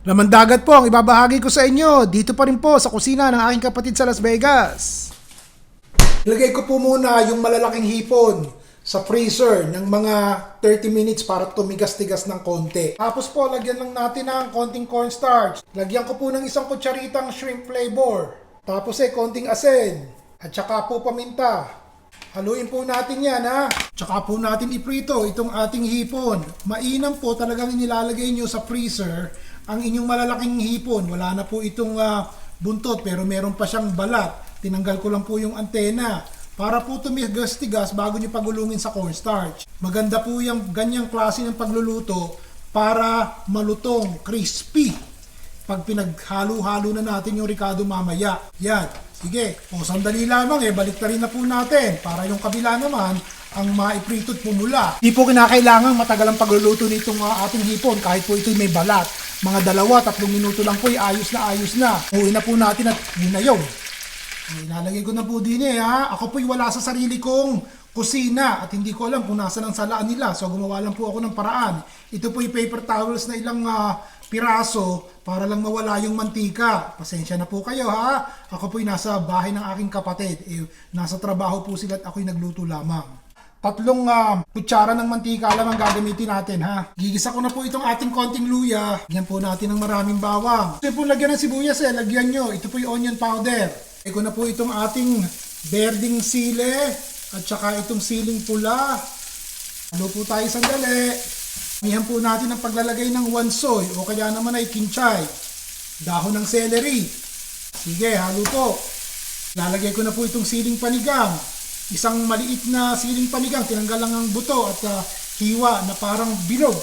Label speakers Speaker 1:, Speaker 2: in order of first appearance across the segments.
Speaker 1: Laman dagat po ang ibabahagi ko sa inyo dito pa rin po sa kusina ng aking kapatid sa Las Vegas. Ilagay ko po muna yung malalaking hipon sa freezer ng mga 30 minutes para tumigas-tigas ng konti. Tapos po, lagyan lang natin ng konting cornstarch. Lagyan ko po ng isang kutsaritang shrimp flavor. Tapos eh, konting asin. At saka po paminta. Haluin po natin yan ha. Tsaka po natin iprito itong ating hipon. Mainam po talagang inilalagay nyo sa freezer ang inyong malalaking hipon. Wala na po itong ah, buntot pero meron pa siyang balat. Tinanggal ko lang po yung antena para po tumigas-tigas bago nyo pagulungin sa cornstarch. Maganda po yung ganyang klase ng pagluluto para malutong, crispy pag pinaghalo-halo na natin yung ricado mamaya. Yan. Sige. O, sandali lamang eh. Balik na rin na po natin. Para yung kabila naman, ang maiprito't pumula. Di po kinakailangan matagal ang pagluluto nitong uh, ating hipon kahit po ito'y may balat. Mga dalawa, tatlong minuto lang po, ayos na ayos na. Uwi na po natin at yun. Ay, ko na po din eh ha. Ako po'y wala sa sarili kong kusina at hindi ko alam kung nasa ang salaan nila. So gumawa lang po ako ng paraan. Ito po'y paper towels na ilang ah, piraso para lang mawala yung mantika. Pasensya na po kayo ha. Ako po'y nasa bahay ng aking kapatid. Eh, nasa trabaho po sila at ako'y nagluto lamang. Tatlong ah, kutsara ng mantika lang ang gagamitin natin ha. Gigisa ko na po itong ating konting luya. Lagyan po natin ng maraming bawang. Ito po lagyan ng sibuyas eh. Lagyan nyo. Ito po yung onion powder. Eko na po itong ating berding sile at saka itong siling pula. Halo po tayo sandali. Mihan po natin ang paglalagay ng wansoy o kaya naman ay kinchay. Dahon ng celery. Sige, halo po. Lalagay ko na po itong siling panigang. Isang maliit na siling panigang, tinanggal lang ang buto at ah, hiwa na parang bilog.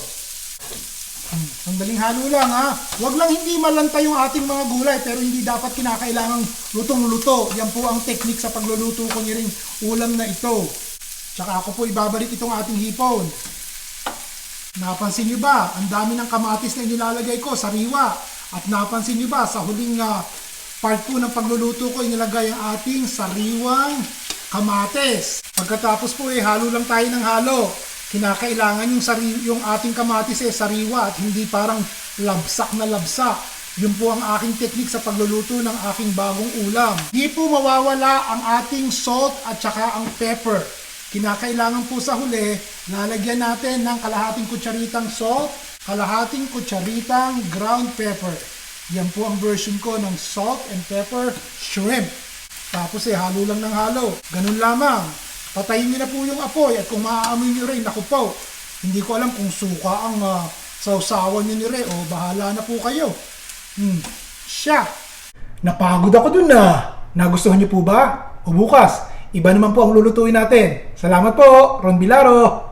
Speaker 1: Hmm, Sandaling halo lang ha. Huwag lang hindi malanta yung ating mga gulay pero hindi dapat kinakailangang lutong-luto. Yan po ang technique sa pagluluto ko niring ulam na ito. Tsaka ako po ibabalik itong ating hipon. Napansin nyo ba? Ang dami ng kamatis na inilalagay ko, sariwa. At napansin nyo ba, sa huling ah, part po ng pagluluto ko, inilagay ang ating sariwang kamatis. Pagkatapos po eh, halo lang tayo ng halo. Kinakailangan yung, sari, yung ating kamatis eh, sariwa at hindi parang labsak na labsak. Yun po ang aking technique sa pagluluto ng aking bagong ulam. Di po mawawala ang ating salt at saka ang pepper. Kinakailangan po sa huli, lalagyan natin ng kalahating kutsaritang salt, kalahating kutsaritang ground pepper. Yan po ang version ko ng salt and pepper shrimp. Tapos eh, halo lang ng halo. Ganun lamang. Patayin niyo na po yung apoy at kung maaamoy niyo rin, naku po, hindi ko alam kung suka ang uh, sausawan niyo ni Re o bahala na po kayo. Hmm, siya. Napagod ako dun na. Nagustuhan niyo po ba? O bukas, iba naman po ang lulutuin natin. Salamat po, Ron Bilaro.